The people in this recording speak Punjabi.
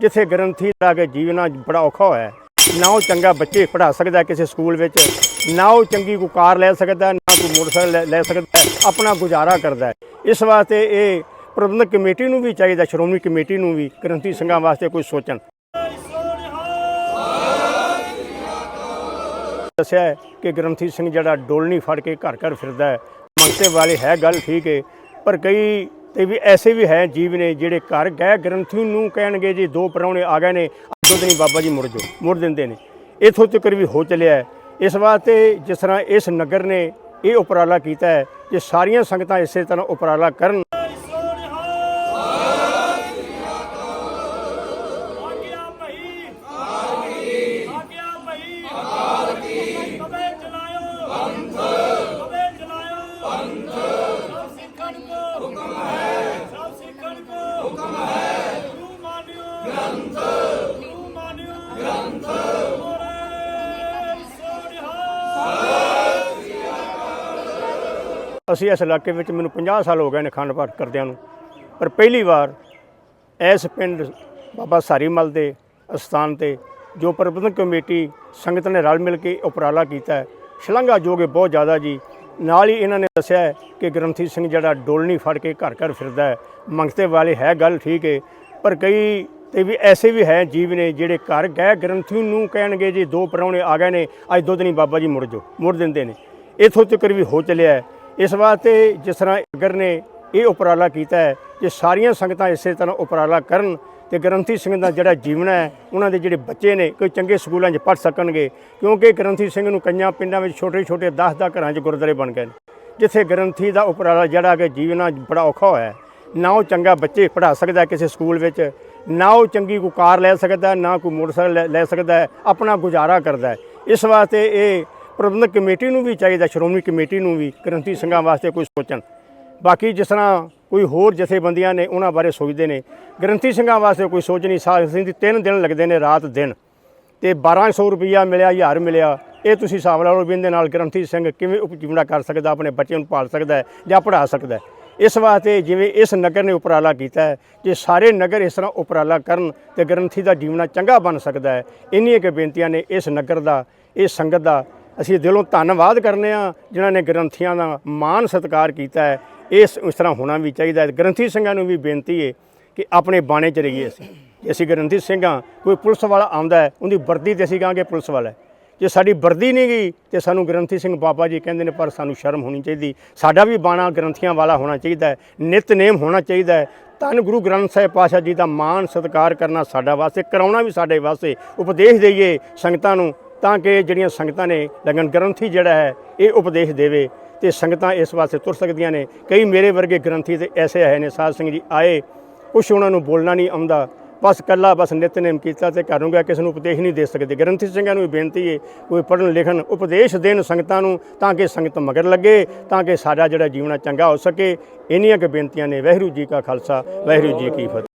ਜਿੱਥੇ ਗ੍ਰੰਥੀ ਦਾ ਕੇ ਜੀਵਨਾ ਬੜਾ ਔਖਾ ਹੋਇਆ ਨਾ ਉਹ ਚੰਗਾ ਬੱਚੇ ਪੜਾ ਸਕਦਾ ਕਿਸੇ ਸਕੂਲ ਵਿੱਚ, ਨਾ ਉਹ ਚੰਗੀ ਕੋਈ ਕਾਰ ਲੈ ਸਕਦਾ, ਨਾ ਕੋਈ ਮੋਟਰਸਾਈਕਲ ਲੈ- ਲੈ ਸਕਦਾ, ਆਪਣਾ ਗੁਜ਼ਾਰਾ ਕਰਦਾ ਇਸ ਵਾਸਤੇ ਇਹ ਪ੍ਰਬੰਧਕ ਕਮੇਟੀ ਨੂੰ ਵੀ ਚਾਹੀਦਾ, ਸ਼੍ਰੋਮਣੀ ਕਮੇਟੀ ਨੂੰ ਵੀ ਗ੍ਰੰਥੀ ਸਿੰਘਾਂ ਵਾਸਤੇ ਕੋਈ ਸੋਚਣ। ਦੱਸਿਆ ਕਿ ਗ੍ਰੰਥੀ ਸਿੰਘ ਜਿਹੜਾ ਡੋਲਣੀ ਫੜ ਕੇ ਘਰ ਘਰ ਫਿਰਦਾ ਹੈ। ਮੰਗਤੇ ਵਾਲੇ ਹੈ ਗੱਲ ਠੀਕ ਹੈ ਪਰ ਕਈ ਤੇ ਵੀ ਐਸੇ ਵੀ ਹੈ ਜੀਵ ਨੇ ਜਿਹੜੇ ਘਰ ਗਏ। ਗ੍ਰੰਥੀ ਨੂੰ ਕਹਿਣਗੇ ਜੀ, ਦੋ ਪਰੌਣੇ ਆ ਗਏ ਨੇ ਅੱਜ ਦਿਨ ਬਾਬਾ ਜੀ ਮੁੜ ਜੋ ਮੁੜ ਦਿੰਦੇ ਨੇ। ਇਥੋਂ ਤੱਕ ਵੀ ਹੋ ਚੱਲਿਆ ਇਸ ਵਾਸਤੇ ਜਿਸ ਤਰ੍ਹਾਂ ਇਸ ਨਗਰ ਨੇ ਇਹ ਉਪਰਾਲਾ ਕੀਤਾ ਹੈ ਕਿ ਸਾਰੀਆਂ ਸੰਗਤਾਂ ਇਸੇ ਤਰ੍ਹਾਂ ਉਪਰਾਲਾ ਕਰਨ ਅਸੀਂ ਇਸ ਇਲਾਕੇ ਵਿੱਚ ਮੈਨੂੰ 50 ਸਾਲ ਹੋ ਗਏ ਨੇ ਅਖੰਡ ਪਾਠ ਕਰਦਿਆਂ ਨੂੰ। ਪਰ ਪਹਿਲੀ ਵਾਰ ਇਸ ਪਿੰਡ ਬਾਬਾ ਸਾਰੀਮਲ ਦੇ ਅਸਥਾਨ ਤੇ ਜੋ ਪ੍ਰਬੰਧਕ ਕਮੇਟੀ ਸੰਗਤ ਨੇ ਰਲ ਮਿਲ ਕੇ ਉਪਰਾਲਾ ਕੀਤਾ ਹੈ ਸ਼ਲਾਘਾਯੋਗ ਹੈ ਬਹੁਤ ਜ਼ਿਆਦਾ ਜੀ। ਨਾਲ ਹੀ ਇਹਨਾਂ ਨੇ ਦੱਸਿਆ ਕਿ ਗ੍ਰੰਥੀ ਸਿੰਘ ਜਿਹੜਾ ਡੋਲਣੀ ਫੜ ਕੇ ਘਰ ਘਰ ਫਿਰਦਾ ਹੈ, ਮੰਗਤੇ ਵਾਲੇ ਹੈ ਗੱਲ ਠੀਕ ਹੈ ਪਰ ਕਈ ਤੇ ਵੀ ਐਸੇ ਵੀ ਹੈ ਜੀਵ ਨੇ ਜਿਹੜੇ ਘਰ ਗਏ, ਗ੍ਰੰਥੀ ਨੂੰ ਕਹਿਣਗੇ ਜੀ ਦੋ ਪਰੌਣੇ ਆ ਗਏ ਨੇ, ਅੱਜ ਦੋ ਦਿਨ ਬਾਬਾ ਜੀ ਮੁੜ ਜੋ ਮੁੜ ਦਿੰਦੇ ਨੇ। ਇਥੋਂ ਤੱਕ ਵੀ ਹੋ ਚੱਲਿਆ ਇਸ ਵਾਸਤੇ ਜਿਸ ਤਰ੍ਹਾਂ ਅਗਰ ਨੇ ਇਹ ਉਪਰਾਲਾ ਕੀਤਾ ਹੈ ਕਿ ਸਾਰੀਆਂ ਸੰਗਤਾਂ ਇਸੇ ਤਰ੍ਹਾਂ ਉਪਰਾਲਾ ਕਰਨ ਤੇ ਗ੍ਰੰਥੀ ਸਿੰਘ ਦਾ ਜਿਹੜਾ ਜੀਵਨ ਹੈ, ਉਹਨਾਂ ਦੇ ਜਿਹੜੇ ਬੱਚੇ ਨੇ, ਕੋਈ ਚੰਗੇ ਸਕੂਲਾਂ 'ਚ ਪੜ੍ਹ ਸਕਣਗੇ, ਕਿਉਂਕਿ ਗ੍ਰੰਥੀ ਸਿੰਘ ਨੂੰ ਕਈਆਂ ਪਿੰਡਾਂ ਵਿੱਚ ਛੋਟੇ ਛੋਟੇ 10 10 ਘਰਾਂ 'ਚ ਗੁਰਦੁਆਰੇ ਬਣ ਗਏ ਜਿੱਥੇ ਗ੍ਰੰਥੀ ਦਾ ਉਪਰਾਲਾ ਜਿਹੜਾ ਕਿ ਜੀਵਨਾ ਬੜਾ ਔਖਾ ਹੋਇਆ ਨਾ ਉਹ ਚੰਗਾ ਬੱਚੇ ਪੜ੍ਹਾ ਸਕਦਾ ਕਿਸੇ ਸਕੂਲ ਵਿੱਚ, ਨਾ ਉਹ ਚੰਗੀ ਕੋਈ ਕਾਰ ਲੈ ਸਕਦਾ, ਨਾ ਕੋਈ ਮੋਟਰਸਾਈਕਲ ਲੈ- ਲੈ ਸਕਦਾ, ਆਪਣਾ ਗੁਜ਼ਾਰਾ ਕਰਦਾ ਇਸ ਵਾਸਤੇ ਇਹ ਪ੍ਰਬੰਧਕ ਕਮੇਟੀ ਨੂੰ ਵੀ ਚਾਹੀਦਾ, ਸ਼੍ਰੋਮਣੀ ਕਮੇਟੀ ਨੂੰ ਵੀ, ਗ੍ਰੰਥੀ ਸਿੰਘਾਂ ਵਾਸਤੇ ਕੋਈ ਸੋਚਣ। ਬਾਕੀ ਜਿਸ ਤਰ੍ਹਾਂ ਕੋਈ ਹੋਰ ਜਥੇਬੰਦੀਆਂ ਨੇ, ਉਹਨਾਂ ਬਾਰੇ ਸੋਚਦੇ ਨੇ, ਗ੍ਰੰਥੀ ਸਿੰਘਾਂ ਵਾਸਤੇ ਕੋਈ ਸੋਚ ਨਹੀਂ। ਸਾਧ ਸਿੰਘ ਦੀ ਤਿੰਨ ਦਿਨ ਲੱਗਦੇ ਨੇ ਰਾਤ ਦਿਨ। ਤੇ 1200 ਰੁਪਈਆ ਮਿਲਿਆ 1000 ਮਿਲਿਆ। ਇਹ ਤੁਸੀਂ ਹਿਸਾਬ ਲਾ ਲਓ ਵੀ ਇਹਦੇ ਨਾਲ ਗ੍ਰੰਥੀ ਸਿੰਘ ਕਿਵੇਂ ਉਪਜੀਵਨਾ ਕਰ ਸਕਦਾ, ਆਪਣੇ ਬੱਚਿਆਂ ਨੂੰ ਪਾਲ ਸਕਦਾ ਜਾਂ ਪੜ੍ਹਾ ਸਕਦਾ ਇਸ ਵਾਸਤੇ ਜਿਵੇਂ ਇਸ ਨਗਰ ਨੇ ਉਪਰਾਲਾ ਕੀਤਾ ਹੈ, ਜੇ ਸਾਰੇ ਨਗਰ ਇਸ ਤਰ੍ਹਾਂ ਉਪਰਾਲਾ ਕਰਨ, ਤੇ ਗ੍ਰੰਥੀ ਦਾ ਜੀਵਨਾ ਚੰਗਾ ਬਣ ਸਕਦਾ ਹੈ। ਇੰਨੀਆਂ ਕਿ ਬੇਨਤੀਆਂ ਨੇ ਇਸ ਨਗਰ ਦਾ, ਇਸ ਸੰਗਤ ਦਾ। ਅਸੀਂ ਦਿਲੋਂ ਧੰਨਵਾਦ ਕਰਨੇ ਆ, ਜਿਨ੍ਹਾਂ ਨੇ ਗ੍ਰੰਥੀਆਂ ਦਾ ਮਾਣ ਸਤਿਕਾਰ ਕੀਤਾ ਹੈ। ਇਸ ਇਸ ਤਰ੍ਹਾਂ ਹੋਣਾ ਵੀ ਚਾਹੀਦਾ ਹੈ। ਗ੍ਰੰਥੀ ਸਿੰਘਾਂ ਨੂੰ ਵੀ ਬੇਨਤੀ ਹੈ ਕਿ ਆਪਣੇ ਬਾਣੇ 'ਚ ਰਹੀਏ ਅਸੀਂ। ਜੇ ਅਸੀਂ ਗ੍ਰੰਥੀ ਸਿੰਘਾਂ, ਕੋਈ ਪੁਲਿਸ ਵਾਲਾ ਆਉਂਦਾ ਹੈ, ਉਹਦੀ ਵਰਦੀ ਤੇ ਅਸੀਂ ਕਹਾਂਗੇ ਪੁਲਿਸ ਵਾਲਾ ਜੇ ਸਾਡੀ ਵਰਦੀ ਨਹੀਂ ਗਈ, ਤੇ ਸਾਨੂੰ ਗ੍ਰੰਥੀ ਸਿੰਘ ਬਾਬਾ ਜੀ ਕਹਿੰਦੇ ਨੇ, ਪਰ ਸਾਨੂੰ ਸ਼ਰਮ ਹੋਣੀ ਚਾਹੀਦੀ। ਸਾਡਾ ਵੀ ਬਾਣਾ ਗ੍ਰੰਥੀਆਂ ਵਾਲਾ ਹੋਣਾ ਚਾਹੀਦਾ ਹੈ। ਨਿਤਨੇਮ ਹੋਣਾ ਚਾਹੀਦਾ ਹੈ। ਧੰਨ ਗੁਰੂ ਗ੍ਰੰਥ ਸਾਹਿਬ ਪਾਤਸ਼ਾਹ ਜੀ ਦਾ ਮਾਣ ਸਤਿਕਾਰ ਕਰਨਾ ਸਾਡਾ ਵਾਸਤੇ, ਕਰਾਉਣਾ ਵੀ ਸਾਡੇ ਵਾਸਤੇ। ਉਪਦੇਸ਼ ਦੇਈਏ ਸੰਗਤਾਂ ਨੂੰ ਤਾਂ ਕਿ ਜਿਹੜੀਆਂ ਸੰਗਤਾਂ ਨੇ ਲਗਨ ਗ੍ਰੰਥੀ ਜਿਹੜਾ ਹੈ, ਇਹ ਉਪਦੇਸ਼ ਦੇਵੇ ਤੇ ਸੰਗਤਾਂ ਇਸ ਵਾਸਤੇ ਤੁਰ ਸਕਦੀਆਂ ਨੇ। ਕਈ ਮੇਰੇ ਵਰਗੇ ਗ੍ਰੰਥੀ ਤੇ ਐਸੇ ਆਏ ਨੇ, ਸਾਧ ਸਿੰਘ ਜੀ ਆਏ, ਕੁਛ ਉਹਨਾਂ ਨੂੰ ਬੋਲਣਾ ਨਹੀਂ ਆਉਂਦਾ। ਬਸ ਕੱਲਾ ਬਸ ਨਿਤਨੇਮ ਕੀਤਾ ਤੇ ਘਰੋਂ ਗਿਆ, ਕਿਸੇ ਨੂੰ ਉਪਦੇਸ਼ ਨਹੀਂ ਦੇ ਸਕਦੇ। ਗ੍ਰੰਥੀ ਸਿੰਘਾਂ ਨੂੰ ਵੀ ਬੇਨਤੀ ਹੈ, ਕੋਈ ਪੜ੍ਹਨ ਲਿਖਣ, ਉਪਦੇਸ਼ ਦੇਣ ਸੰਗਤਾਂ ਨੂੰ ਤਾਂ ਕਿ ਸੰਗਤ ਮਗਰ ਲੱਗੇ, ਤਾਂ ਕਿ ਸਾਡਾ ਜਿਹੜਾ ਜੀਵਨਾ ਚੰਗਾ ਹੋ ਸਕੇ। ਇੰਨੀਆਂ ਕੁ ਬੇਨਤੀਆਂ ਨੇ। ਵਾਹਿਗੁਰੂ ਜੀ ਕਾ ਖਾਲਸਾ, ਵਾਹਿਗੁਰੂ ਜੀ ਕੀ ਫਤਿਹ।